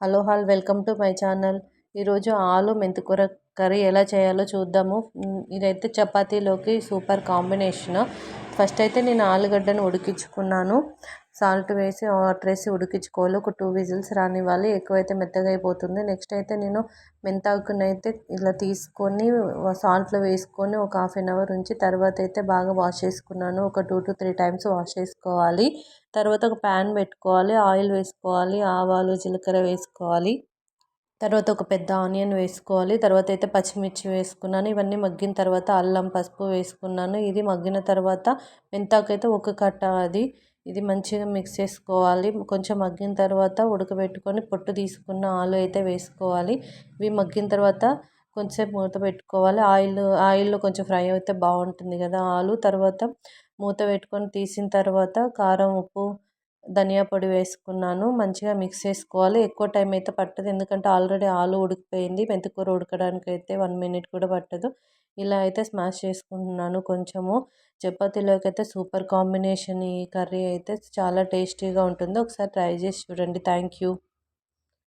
Hello all welcome to my channel. ఈరోజు ఆలు మెంతికూర కర్రీ ఎలా చేయాలో చూద్దాము. ఇదైతే చపాతీలోకి సూపర్ కాంబినేషన్. ఫస్ట్ అయితే నేను ఆలుగడ్డను ఉడికించుకున్నాను. సాల్ట్ వేసి వాటర్ వేసి ఉడికించుకోవాలి. ఒక టూ విజిల్స్ రానివ్వాలి. ఎక్కువైతే మెత్తగా అయిపోతుంది. నెక్స్ట్ అయితే నేను మెంతాకుని అయితే ఇలా తీసుకొని సాల్ట్లో వేసుకొని ఒక హాఫ్ అన్ అవర్ ఉంచి తర్వాత అయితే బాగా వాష్ చేసుకున్నాను. ఒక two to three times wash చేసుకోవాలి. తర్వాత ఒక ప్యాన్ పెట్టుకోవాలి. ఆయిల్ వేసుకోవాలి. ఆవాలు జీలకర్ర వేసుకోవాలి. తర్వాత ఒక పెద్ద ఆనియన్ వేసుకోవాలి. తర్వాత అయితే పచ్చిమిర్చి వేసుకున్నాను. ఇవన్నీ మగ్గిన తర్వాత అల్లం పసుపు వేసుకున్నాను. ఇది మగ్గిన తర్వాత మెంతాకైతే ఒక కట్ట అది. ఇది మంచిగా మిక్స్ చేసుకోవాలి. కొంచెం మగ్గిన తర్వాత ఉడకబెట్టుకొని పొట్టు తీసుకున్న ఆలు అయితే వేసుకోవాలి. ఇవి మగ్గిన తర్వాత కొంచెంసేపు మూత పెట్టుకోవాలి. ఆయిల్ ఆయిల్లో కొంచెం ఫ్రై అయితే బాగుంటుంది కదా ఆలు. తర్వాత మూత పెట్టుకొని తీసిన తర్వాత కారం ఉప్పు ధనియా పొడి వేసుకున్నాను. మంచిగా మిక్స్ చేసుకోవాలి. ఎక్కువ టైం అయితే పట్టదు. ఎందుకంటే ఆల్రెడీ ఆలు ఉడికిపోయింది. మెంతికూర ఉడకడానికి అయితే వన్ మినిట్ కూడా పట్టదు. ఇలా అయితే స్మాష్ చేసుకుంటున్నాను కొంచెము. చపాతీలోకి అయితే సూపర్ కాంబినేషన్ ఈ కర్రీ అయితే చాలా టేస్టీగా ఉంటుంది. ఒకసారి ట్రై చేసి చూడండి. Thank you